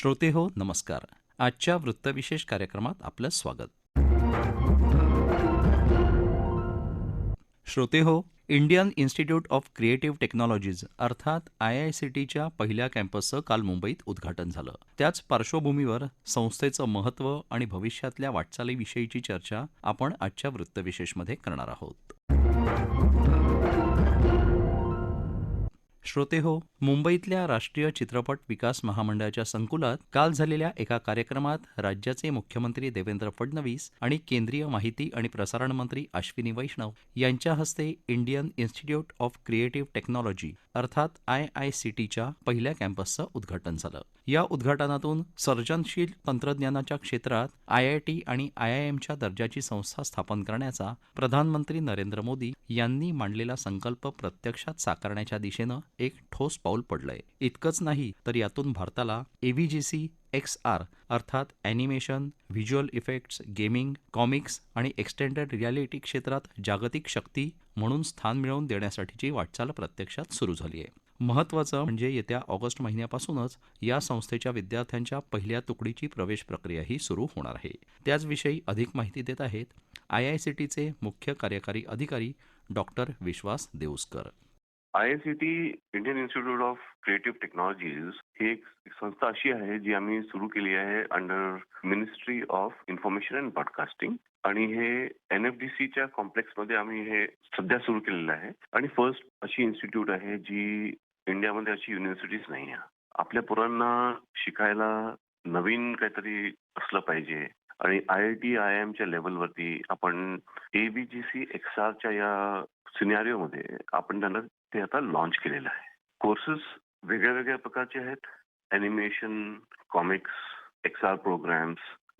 श्रोते हो नमस्कार. आजच्या वृत्तविशेष कार्यक्रमात आपलं स्वागत. श्रोते हो Indian institute of creative technologies अर्थात आय आय सी टीच्या पहिल्या कॅम्पसचं काल मुंबईत उद्घाटन झालं. त्याच पार्श्वभूमीवर संस्थेचं महत्त्व आणि भविष्यातल्या वाटचालीविषयीची चर्चा आपण आजच्या वृत्तविशेषमध्ये करणार आहोत. श्रोते हो मुंबईतल्या राष्ट्रीय चित्रपट विकास महामंडळाच्या संकुलात काल झालेल्या एका कार्यक्रमात राज्याचे मुख्यमंत्री देवेंद्र फडणवीस आणि केंद्रीय माहिती आणि प्रसारण मंत्री अश्विनी वैष्णव यांच्या हस्ते Indian institute of creative technology अर्थात आय आय सी टीच्या पहिल्या कॅम्पसचं उद्घाटन झालं. या उद्घाटनातून सर्जनशील तंत्रज्ञानाच्या क्षेत्रात आय आय टी आणि आय आय एमच्या दर्जाची संस्था स्थापन करण्याचा प्रधानमंत्री नरेंद्र मोदी यांनी मांडलेला संकल्प प्रत्यक्षात साकारण्याच्या दिशेनं एक ठोस पाऊल पडलंय. इतकंच नाही तर यातून भारताला एव्हीजीसी एक्स आर अर्थात animation visual effects gaming comics आणि एक्सटेंडेड रियालिटी क्षेत्रात जागतिक शक्ती म्हणून स्थान मिळवून देण्यासाठीची वाटचाल प्रत्यक्षात सुरू झाली आहे महत्त्वाचं म्हणजे येत्या ऑगस्ट महिन्यापासूनच या संस्थेच्या विद्यार्थ्यांच्या पहिल्या तुकडीची प्रवेश प्रक्रियाही सुरू होणार आहे. त्याचविषयी अधिक माहिती देत आहेत आय आय सी टीचे मुख्य कार्यकारी अधिकारी doctor Vishwas Deuskar. I S C T Indian institute of creative technologies ही एक संस्था अशी आहे जी आम्ही सुरू केली आहे under ministry of information and broadcasting आणि हे एन एफ डी सीच्या कॉम्प्लेक्समध्ये आम्ही हे सध्या सुरू केलेलं आहे. आणि फर्स्ट अशी इन्स्टिट्यूट आहे जी इंडियामध्ये अशी युनिव्हर्सिटीज नाही आहे. आपल्या पोरांना शिकायला नवीन काहीतरी असलं पाहिजे. आणि आय आय टी आय एमच्या लेवलवरती आपण एबीजीसी एक्स आरच्या या सिनेरिओमध्ये आपण त्यांना ते आता लॉन्च केलेलं आहे. कोर्सेस वेगळ्या वेगळ्या प्रकारचे आहेत. Animation comics X R programmes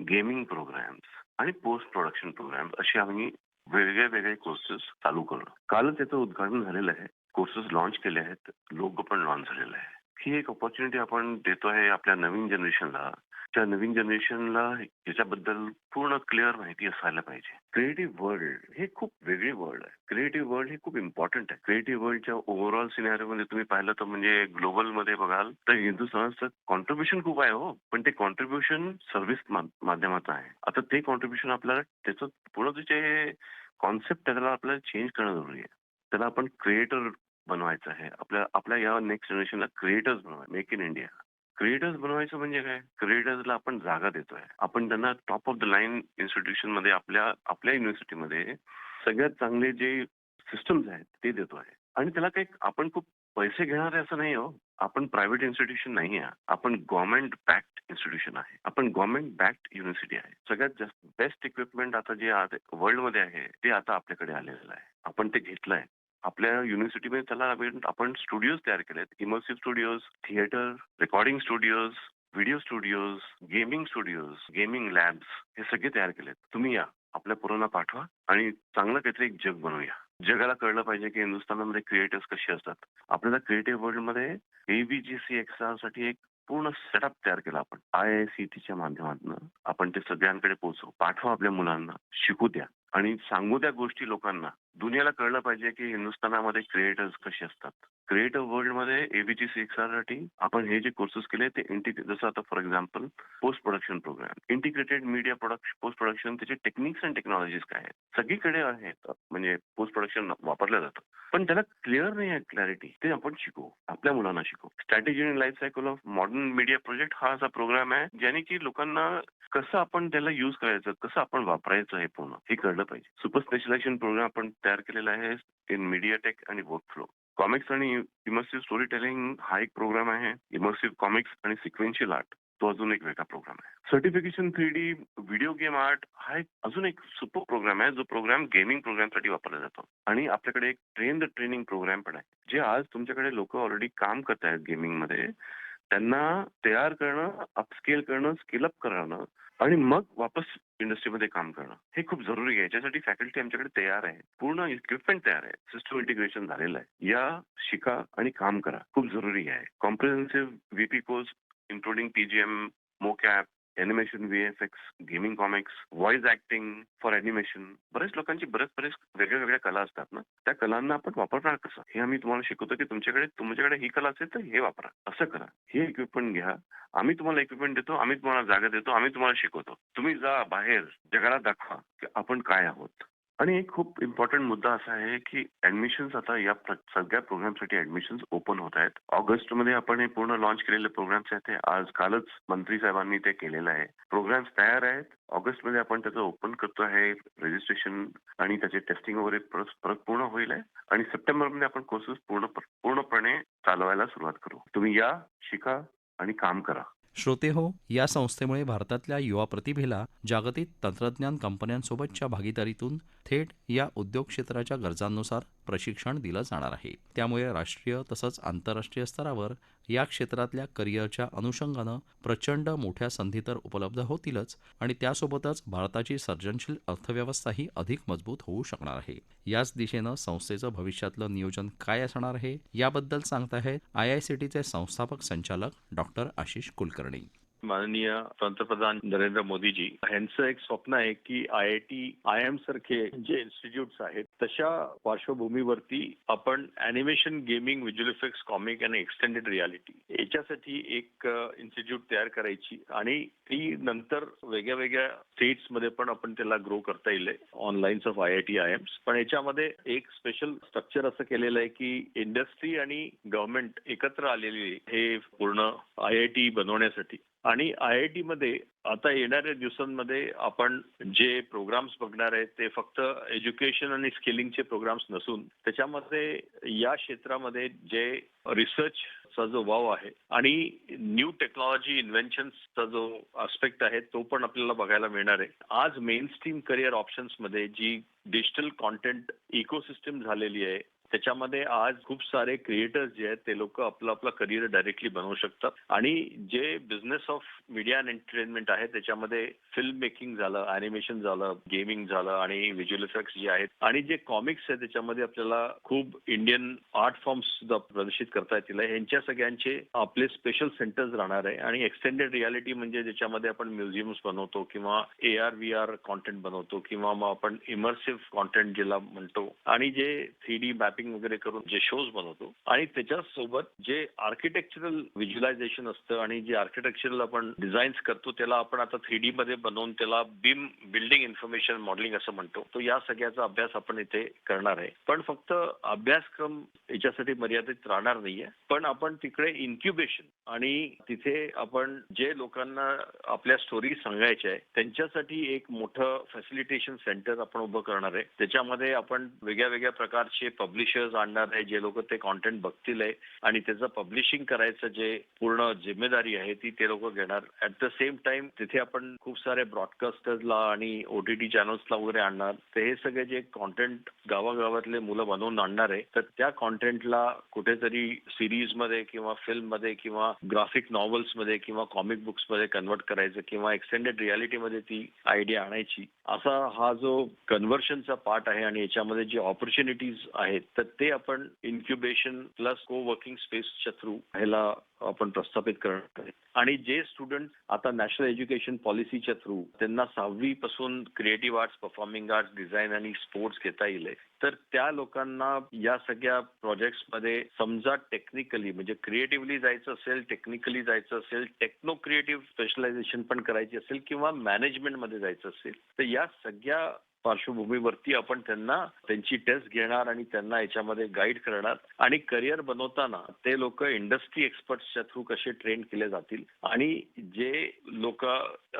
gaming programmes आणि पोस्ट प्रोडक्शन प्रोग्राम्स असे आम्ही वेगळे वेगळे कोर्सेस चालू करू कालच त्याचं उद्घाटन झालेलं आहे. कोर्सेस लॉन्च केले आहेत. लोगो पण लॉन्च झालेलं आहे ही एक ऑपॉर्च्युनिटी आपण देतो आहे आपल्या नवीन जनरेशनला त्या नवीन जनरेशनला याच्याबद्दल पूर्ण क्लिअर माहिती असायला पाहिजे. क्रिएटिव्ह वर्ल्ड हे खूप वेगळी वर्ल्ड आहे. क्रिएटिव्ह वर्ल्ड हे खूप इम्पॉर्टंट आहे. क्रिएटिव्ह वर्ल्डच्या ओव्हरऑल सिनेरिओमध्ये तुम्ही पाहिलं तर म्हणजे ग्लोबलमध्ये बघाल तर हिंदुस्थानचं कॉन्ट्रीब्युशन खूप आहे हो. पण ते कॉन्ट्रीब्युशन सर्व्हिस माध्यमाचं आहे. आता ते कॉन्ट्रीब्युशन आपल्याला त्याचं पूर्ण जे कॉन्सेप्ट आहे त्याला आपल्याला चेंज करणं जरुरी आहे. त्याला आपण क्रिएटर बनवायचं आहे. आपल्या आपल्या या नेक्स्ट जनरेशनला क्रिएटर्स बनवाय मेक इन इंडिया क्रिएटर्स बनवायचं म्हणजे काय? क्रिएटर्सला आपण जागा देतोय. आपण त्यांना टॉप ऑफ द लाईन इन्स्टिट्यूशनमध्ये आपल्या आपल्या युनिव्हर्सिटीमध्ये सगळ्यात चांगले जे सिस्टम्स आहेत ते देतोय आणि त्याला काही आपण खूप पैसे घेणार आहे असं नाही हो. आपण प्रायव्हेट इन्स्टिट्यूशन नाही आहे. आपण गव्हर्नमेंट बॅक्ड इन्स्टिट्यूशन आहे. आपण गव्हर्नमेंट बॅक्ड युनिव्हर्सिटी आहे. सगळ्यात जास्त बेस्ट इक्विपमेंट आता जे वर्ल्डमध्ये आहे ते आता आपल्याकडे आलेलं आहे. आपण ते घेतलंय. आपल्या युनिव्हर्सिटीमध्ये त्याला आपण स्टुडिओज तयार केलेत. Immersive studios theatre recording studios video studios gaming studios gaming labs हे सगळे तयार केलेत. तुम्ही या. आपल्या पोरांना पाठवा आणि चांगलं काहीतरी एक जग बनवूया. जगाला कळलं पाहिजे की हिंदुस्थानामध्ये क्रिएटर्स कसे असतात. आपल्याला क्रिएटिव्ह वर्ल्डमध्ये एबीजीसी एक्सआरसाठी एक पूर्ण सेटअप तयार केला आपण. आय आय सी टीच्या माध्यमातून आपण ते सगळ्यांकडे पोहोचू. पाठवा आपल्या मुलांना. शिकू द्या. आणि सांगू द्या गोष्टी लोकांना. दुनियाला कळलं पाहिजे की हिंदुस्थानामध्ये क्रिएटर्स कसे असतात. क्रिएटिव्ह वर्ल्ड आहे एबीजी सिक्ससाठी आपण हे जे कोर्सेस केले ते इंटिग्रेट जसं आता for example post production programme integrated media production post production त्याचे टेक्निक्स अँड टेक्नॉलॉजीज काय आहेत? सगळीकडे आहेत म्हणजे पोस्ट प्रोडक्शन वापरलं जातं पण त्याला क्लिअर नाही आहे क्लॅरिटी ते आपण शिकू आपल्या मुलांना शिकू. Strategy and life cycle of modern media project हा असा प्रोग्राम आहे ज्याने की लोकांना कसं आपण त्याला युज करायचं कसं आपण वापरायचं हे पूर्ण हे कळलं पाहिजे. सुपर स्पेशलायझेशन प्रोग्राम आपण तयार केलेला आहे इन मीडिया टेक आणि वर्क फ्लो कॉमिक्स आणि इमर्सिव्ह स्टोरी टेलिंग हा एक प्रोग्राम आहे. इमर्सिव्ह कॉमिक्स आणि सिक्वेन्शियल आर्ट तो अजून एक वेगळा प्रोग्राम आहे. Certification three D video game art हा एक अजून एक सुपर प्रोग्राम आहे जो प्रोग्राम गेमिंग प्रोग्रामसाठी वापरला जातो. आणि आपल्याकडे एक ट्रेन द ट्रेनिंग प्रोग्राम पण आहे जे आज तुमच्याकडे लोक ऑलरेडी काम करत आहेत गेमिंगमध्ये. त्यांना तयार करणं अपस्केल करणं स्किल अप करणं आणि मग वापस इंडस्ट्रीमध्ये काम करणं. हे खूप जरुरी आहे. याच्यासाठी फॅकल्टी आमच्याकडे तयार आहे पूर्ण इक्विपमेंट तयार आहे. सिस्टम इंटिग्रेशन झालेलं आहे. या शिका आणि काम करा. खूप जरुरी आहे. Comprehensive VP course including PGM mocap animation X gaming comics voice acting for animation बरेच लोकांची बरेच बरेच वेगळ्या वेगळ्या कला असतात ना? त्या कलांना आपण वापरणार कसं? हे आम्ही तुम्हाला शिकवतो की तुमच्याकडे तुमच्याकडे ही कला असेल तर हे वापरा. असं करा. हे इक्विपमेंट घ्या. आम्ही तुम्हाला इक्विपमेंट देतो आम्ही तुम्हाला जागा देतो आम्ही तुम्हाला शिकवतो. तुम्ही जा बाहेर जगाला दाखवा की आपण काय आहोत. आणि एक खूप इम्पॉर्टंट मुद्दा असा आहे की ऍडमिशन्स आता या प्र- सगळ्या प्रोग्रामसाठी ऍडमिशन्स ओपन होत आहेत. ऑगस्टमध्ये आपण हे पूर्ण लॉन्च केलेले प्रोग्राम्स आहेत ते आज कालच मंत्री साहेबांनी ते केलेलं आहे. प्रोग्राम्स तयार आहेत. ऑगस्टमध्ये आपण त्याचं ओपन करतो आहे रजिस्ट्रेशन आणि त्याचे टेस्टिंग वगैरे परत पूर्ण होईल आहे. आणि सप्टेंबरमध्ये आपण कोर्सेस पूर्ण पूर्णपणे चालवायला सुरुवात करू. तुम्ही या शिका आणि काम करा. श्रोते हो या संस्थेमुळे भारतातल्या युवा प्रतिभेला जागतिक तंत्रज्ञान कंपन्यांसोबतच्या भागीदारीतून थेट या उद्योग क्षेत्राच्या गरजांनुसार प्रशिक्षण दिलं जाणार आहे. त्यामुळे राष्ट्रीय तसंच आंतरराष्ट्रीय स्तरावर या क्षेत्रातल्या करिअरच्या अनुषंगानं प्रचंड मोठ्या संधी तर उपलब्ध होतीलच आणि त्यासोबतच भारताची सर्जनशील अर्थव्यवस्थाही अधिक मजबूत होऊ शकणार आहे. याच दिशेनं संस्थेचं भविष्यातलं नियोजन काय असणार आहे याबद्दल सांगताहेत आय आय सी टीचे संस्थापक संचालक डॉक्टर आशिष कुलकर्णी. माननीय पंतप्रधान नरेंद्र मोदीजी यांचं एक स्वप्न आहे की I I T I M सारखे जे इन्स्टिट्यूट्स आहेत तशा पार्श्वभूमीवरती आपण animation gaming visual effects comic आणि एक्सटेंडेड रियालिटी याच्यासाठी एक इन्स्टिट्यूट तयार करायची आणि ती नंतर वेगळ्या वेगळ्या स्टेट्समध्ये पण आपण त्याला ग्रो करता येईल on lines of I I T I Ms. पण याच्यामध्ये एक स्पेशल स्ट्रक्चर असं केलेलं आहे की इंडस्ट्री आणि गव्हर्नमेंट एकत्र आलेली आहे हे पूर्ण आय आय टी बनवण्यासाठी. आणि आय आय टी मध्ये आता येणाऱ्या दिवसांमध्ये आपण जे प्रोग्राम्स बघणार आहेत ते फक्त एज्युकेशन आणि स्किलिंगचे प्रोग्राम्स नसून त्याच्यामध्ये या क्षेत्रामध्ये जे रिसर्चचा जो वाव आहे आणि न्यू टेक्नॉलॉजी इन्व्हेन्शन्सचा जो आस्पेक्ट आहे तो पण आपल्याला बघायला मिळणार आहे. आज मेन स्ट्रीम करिअर ऑप्शन्समध्ये जी डिजिटल कॉन्टेंट इकोसिस्टम झालेली आहे त्याच्यामध्ये आज खूप सारे क्रिएटर्स जे आहेत ते लोक आपलं आपलं करिअर डायरेक्टली बनवू शकतात. आणि जे business of media and entertainment आहे त्याच्यामध्ये फिल्म मेकिंग झालं अॅनिमेशन झालं गेमिंग झालं आणि व्हिज्युअल इफेक्ट्स जे आहेत. आणि जे कॉमिक्स आहे त्याच्यामध्ये आपल्याला खूप इंडियन आर्ट फॉर्म्स सुद्धा प्रदर्शित करता येतील. यांच्या सगळ्यांचे आपले स्पेशल सेंटर्स राहणार आहे. आणि एक्सटेंडेड रियालिटी म्हणजे ज्याच्यामध्ये आपण म्युझियम्स बनवतो किंवा A R V R content बनवतो किंवा मग आपण इमर्सिव्ह कॉन्टेंट ज्याला म्हणतो. आणि जे थ्री डी मॅपिंग वगैरे करून जे शोज बनवतो. आणि त्याच्यासोबत जे आर्किटेक्चरल व्हिज्युलायझेशन असतं आणि जे आर्किटेक्चरल आपण डिझाईन्स करतो त्याला आपण आता थ्री डी मध्ये बनवून त्याला बीम बिल्डिंग इन्फॉर्मेशन मॉडेलिंग असं म्हणतो. तो या सगळ्याचा अभ्यास आपण इथे करणार आहे. पण फक्त अभ्यासक्रम याच्यासाठी मर्यादित राहणार नाहीये. पण आपण तिकडे इन्क्युबेशन आणि तिथे आपण जे लोकांना आपल्या स्टोरी सांगायच्या आहे त्यांच्यासाठी एक मोठं फॅसिलिटेशन सेंटर आपण उभं करणार आहे. त्याच्यामध्ये आपण वेगळ्या वेगळ्या प्रकारचे पब्लिश पब्लिशर्स आणणार आहे जे लोक ते कॉन्टेंट बघतील आहे. आणि त्याचं पब्लिशिंग करायचं जे पूर्ण जिम्मेदारी आहे ती ते लोक घेणार. ऍट द सेम टाइम तिथे आपण खूप सारे ब्रॉडकास्टर्सला आणि ओटीटी चॅनल्सला वगैरे आणणार. तर हे सगळे जे कॉन्टेंट गावागावातले मुलं बनवून आणणार आहे तर त्या कॉन्टेंटला कुठेतरी सिरीजमध्ये किंवा फिल्ममध्ये किंवा ग्राफिक नॉव्हल्समध्ये किंवा कॉमिक बुक्समध्ये कन्वर्ट करायचं किंवा एक्सटेंडेड रियालिटी मध्ये ती आयडिया आणायची. असा हा जो कन्व्हर्शनचा पार्ट आहे आणि याच्यामध्ये जे ऑपॉर्च्युनिटीज आहेत तर ते आपण इन्क्युबेशन प्लस को वर्किंग स्पेसच्या थ्रू ह्याला आपण प्रस्थापित करणार आहे आणि जे स्टुडंट आता नॅशनल एज्युकेशन पॉलिसीच्या थ्रू त्यांना सहावी पासून creative arts performing arts design आणि स्पोर्ट्स घेता येईल तर त्या लोकांना या सगळ्या प्रोजेक्ट्समध्ये समजा टेक्निकली म्हणजे क्रिएटिव्हली जायचं असेल टेक्निकली जायचं असेल टेक्नो क्रिएटिव्ह स्पेशलायझेशन पण करायची असेल किंवा मॅनेजमेंटमध्ये जायचं असेल तर या सगळ्या पार्श्वभूमीवरती आपण त्यांना त्यांची टेस्ट घेणार आणि त्यांना याच्यामध्ये गाईड करणार. आणि करिअर बनवताना ते लोक इंडस्ट्री एक्सपर्टच्या थ्रू कसे ट्रेन केले जातील आणि जे लोक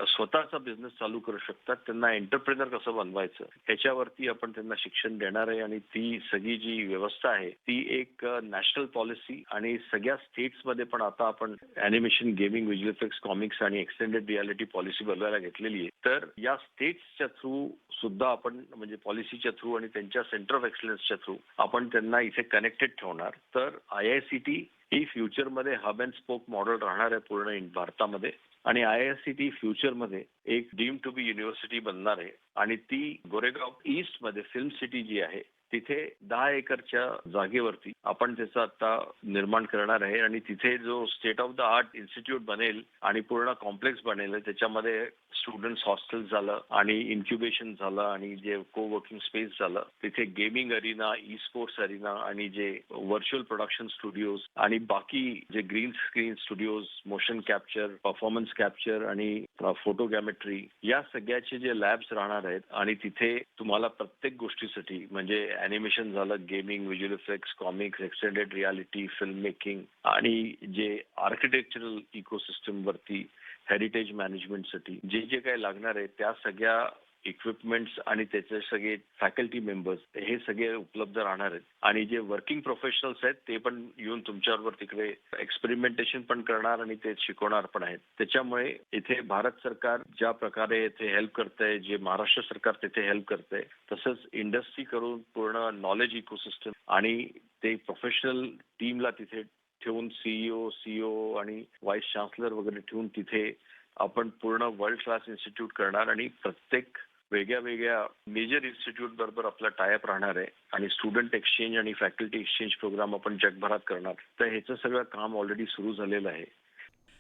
स्वतःचा बिझनेस चालू करू शकतात त्यांना एंटरप्रेनर कसं बनवायचं याच्यावरती आपण त्यांना शिक्षण देणार आहे. आणि ती सगळी जी व्यवस्था आहे ती एक नॅशनल पॉलिसी आणि सगळ्या स्टेट्समध्ये पण आता आपण animation gaming visual effects comics आणि एक्सटेंडेड रियालिटी पॉलिसी बनवायला घेतलेली आहे. तर या स्टेट्सच्या थ्रू सुद्धा आपण म्हणजे पॉलिसीच्या थ्रू आणि त्यांच्या सेंटर ऑफ एक्सलन्सच्या थ्रू आपण त्यांना इथे कनेक्टेड ठेवणार. तर आय आय सी टी ही फ्युचरमध्ये हब अँड स्पोक मॉडेल राहणार आहे पूर्ण भारतामध्ये. आणि आय आय सी टी फ्युचरमध्ये एक डीम टू बी युनिव्हर्सिटी बनणार आहे. आणि ती गोरेगाव ईस्टमध्ये फिल्म सिटी जी आहे तिथे दहा एकरच्या जागेवरती आपण त्याचं आता निर्माण करणार आहे आणि तिथे जो state of the art institute बनेल आणि पूर्ण कॉम्प्लेक्स बनेल त्याच्यामध्ये स्टुडंट्स हॉस्टेल झालं आणि इन्क्युबेशन झालं आणि जे को वर्किंग स्पेस झालं तिथे gaming arena e sports arena आणि जे व्हर्च्युअल प्रोडक्शन स्टुडिओज आणि बाकी जे green screen studios motion capture performance capture आणि फोटोगॅमेट्री या सगळ्याचे जे लॅब्स राहणार आहेत आणि तिथे तुम्हाला प्रत्येक गोष्टीसाठी म्हणजे अॅनिमेशन झालं gaming visual effects comics extended reality filmmaking आणि जे आर्किटेक्चरल इकोसिस्टम वरती हेरिटेज मॅनेजमेंटसाठी जे जे काही लागणार आहे त्या सगळ्या इक्विपमेंट्स आणि त्याचे सगळे फॅकल्टी मेंबर्स हे सगळे उपलब्ध राहणार आहेत. आणि जे वर्किंग प्रोफेशनल्स आहेत ते पण येऊन तुमच्याबरोबर तिकडे एक्सपेरिमेंटेशन पण करणार आणि ते शिकवणार पण आहेत. त्याच्यामुळे इथे भारत सरकार ज्या प्रकारे इथे हेल्प करतंय जे महाराष्ट्र सरकार तिथे हेल्प करतंय तसंच इंडस्ट्री करून पूर्ण नॉलेज इकोसिस्टम आणि ते प्रोफेशनल टीमला तिथे ठेवून सीईओ सीओ आणि व्हाईस चान्सलर वगैरे ठेवून तिथे आपण पूर्ण वर्ल्ड क्लास इन्स्टिट्यूट करणार आणि प्रत्येक वेगळ्या वेगळ्या मेजर इन्स्टिट्यूट बरोबर आपला टायअप राहणार आहे आणि स्टुडंट एक्सचेंज आणि फॅकल्टी एक्सचेंज प्रोग्राम आपण जगभरात करणार. तर ह्याचं सगळं काम ऑलरेडी सुरू झालेलं आहे.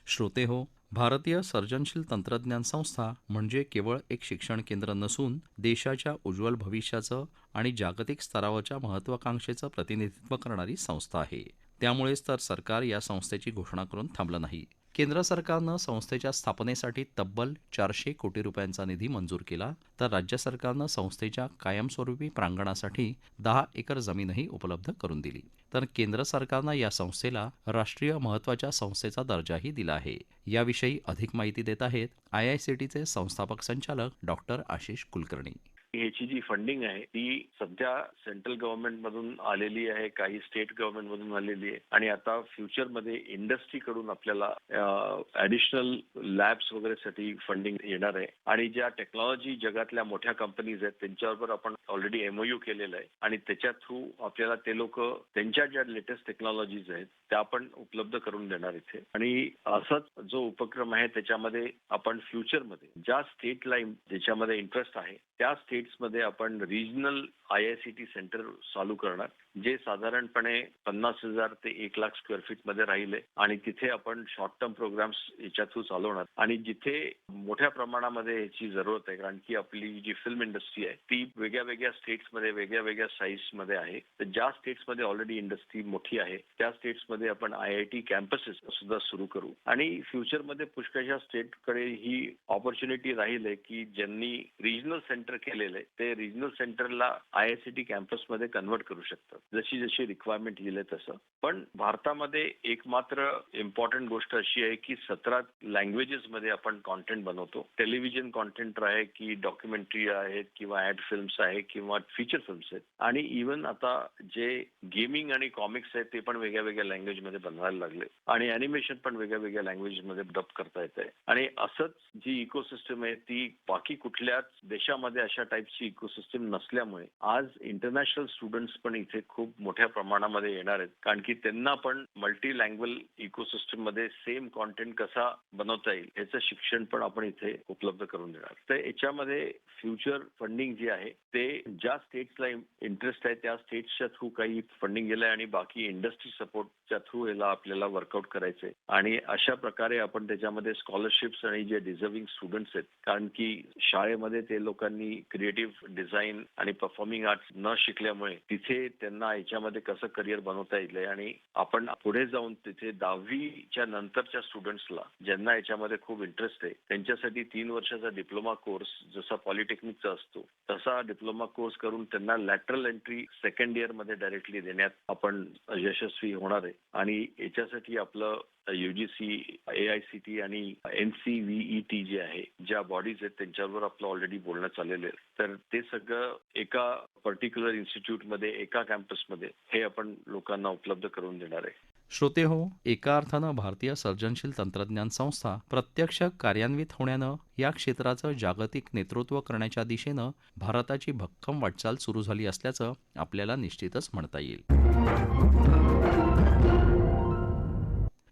श्रोते हो भारतीय सर्जनशील तंत्रज्ञान संस्था म्हणजे केवळ एक शिक्षण केंद्र नसून देशाच्या उज्ज्वल भविष्याचं आणि जागतिक स्तरावरच्या महत्वाकांक्षेचं प्रतिनिधित्व करणारी संस्था आहे. त्यामुळेच तर सरकार या संस्थेची घोषणा करून थांबलं नाही. केंद्र सरकारनं संस्थेच्या स्थापनेसाठी तब्बल चारशे कोटी रुपयांचा निधी मंजूर केला तर राज्य सरकारनं संस्थेच्या कायमस्वरूपी प्रांगणासाठी दहा एकर जमीनही उपलब्ध करून दिली. तर केंद्र सरकारनं या संस्थेला राष्ट्रीय महत्त्वाच्या संस्थेचा दर्जाही दिला आहे. याविषयी अधिक माहिती देत आहेत आयआयसीटीचे संस्थापक संचालक डॉक्टर आशिष कुलकर्णी. ह्याची जी फंडिंग आहे ती सध्या सेंट्रल गव्हर्नमेंट मधून आलेली आहे काही स्टेट गव्हर्नमेंट मधून आलेली आहे. आणि आता फ्युचरमध्ये इंडस्ट्री कडून आपल्याला ऍडिशनल लॅब्स वगैरे साठी फंडिंग येणार आहे. आणि ज्या टेक्नॉलॉजी जगातल्या मोठ्या कंपनीज आहेत त्यांच्याबरोबर आपण ऑलरेडी एमओयू केलेलं आहे. आणि त्याच्या थ्रू आपल्याला ते लोक त्यांच्या ज्या लेटेस्ट टेक्नॉलॉजीज आहेत त्या आपण उपलब्ध करून देणार इथे. आणि असाच जो उपक्रम आहे त्याच्यामध्ये आपण फ्युचरमध्ये ज्या स्टेटला ज्याच्यामध्ये इंटरेस्ट आहे त्या स्टेट स्टेट्समध्ये आपण regional I I C T centre चालू करणार. जे साधारणपणे पन्नास हजार ते एक लाख स्क्वेअर फीटमध्ये राहिले आणि तिथे आपण शॉर्ट टर्म प्रोग्राम्स याच्या थ्रू चालवणार. आणि जिथे मोठ्या प्रमाणामध्ये याची जरूरत आहे कारण की आपली जी फिल्म इंडस्ट्री आहे ती वेगळ्या वेगळ्या स्टेट्समध्ये वेगळ्या वेगळ्या साईजमध्ये आहे. तर ज्या स्टेट्समध्ये ऑलरेडी इंडस्ट्री मोठी आहे त्या स्टेट्समध्ये आपण आय आय टी कॅम्पसेस सुद्धा सुरू करू. आणि फ्युचरमध्ये पुष्कळशा स्टेटकडे ही ऑपॉर्च्युनिटी राहील आहे की ज्यांनी रिजनल सेंटर केलेलं आहे ते रिजनल सेंटरला आय आय सी टी कॅम्पसमध्ये कन्वर्ट करू शकतात. जशी जशी रिक्वायरमेंट येईल तसं. पण भारतामध्ये एक मात्र इम्पॉर्टंट गोष्ट अशी आहे की सतरा लँग्वेजेस मध्ये आपण कॉन्टेंट बनवतो. टेलिव्हिजन कॉन्टेंट आहे की डॉक्युमेंटरी आहेत किंवा ऍड फिल्म्स आहे किंवा फीचर फिल्म्स आहेत. आणि इव्हन आता जे गेमिंग आणि कॉमिक्स आहेत ते पण वेगळ्या वेगळ्या लँग्वेजमध्ये बनवायला लागले. आणि अॅनिमेशन पण वेगळ्या वेगळ्या लँग्वेजमध्ये डब करता येत आहे आणि असंच जी इकोसिस्टम आहे ती बाकी कुठल्याच देशामध्ये अशा टाईपची इकोसिस्टम नसल्यामुळे आज इंटरनॅशनल स्टुडंट्स पण इथे खूप मोठ्या प्रमाणामध्ये येणार आहेत. कारण की त्यांना पण मल्टी लँग्वेज इकोसिस्टममध्ये सेम कॉन्टेंट कसा बनवता येईल याचं शिक्षण पण आपण इथे उपलब्ध करून देणार. तर याच्यामध्ये फ्युचर फंडिंग जे आहे ते ज्या स्टेट्सला इंटरेस्ट आहे त्या स्टेट्सच्या थ्रू काही फंडिंग गेलंय आणि बाकी इंडस्ट्री सपोर्टच्या थ्रू याला आपल्याला वर्कआउट करायचंय. आणि अशा प्रकारे आपण त्याच्यामध्ये स्कॉलरशिप्स आणि जे डिझर्विंग स्टुडंट्स आहेत कारण की शाळेमध्ये ते लोकांनी क्रिएटिव्ह डिझाईन आणि परफॉर्मिंग आर्ट्स न शिकल्यामुळे तिथे त्यांना याच्यामध्ये कसं करिअर बनवता येईल आणि आपण पुढे जाऊन तिथे दहावीच्या नंतरच्या स्टुडंट्सला ज्यांना याच्यामध्ये खूप इंटरेस्ट आहे त्यांच्यासाठी तीन वर्षाचा डिप्लोमा कोर्स जसा पॉलिटेक्निकचा असतो तसा डिप्लोमा कोर्स करून त्यांना लॅटरल एंट्री सेकंड इयरमध्ये डायरेक्टली देण्यात आपण यशस्वी होणार आहे. आणि याच्यासाठी आपलं UGC A I C T आणि N C V E T जे आहे ज्या बॉडीज आहेत त्यांच्यावर आपलं ऑलरेडी बोलणं चाललेलं आहे. तर ते सगळं एका पर्टिक्युलर इन्स्टिट्यूटमध्ये एका कॅम्पसमध्ये हे आपण लोकांना उपलब्ध करून देणार आहे. श्रोते हो एका अर्थानं भारतीय सर्जनशील तंत्रज्ञान संस्था प्रत्यक्ष कार्यान्वित होण्यानं या क्षेत्राचं जागतिक नेतृत्व करण्याच्या दिशेनं भारताची भक्कम वाटचाल सुरू झाली असल्याचं आपल्याला निश्चितच म्हणता येईल.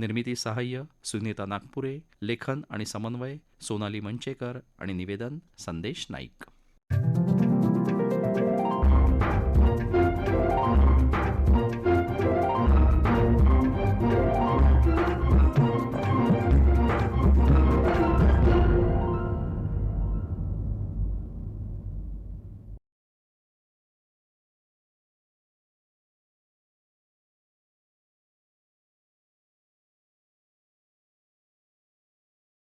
निर्मिती सहाय्य सुनीता नागपुरे लेखन आणि समन्वय सोनाली मंचेकर आणि निवेदन संदेश नाईक.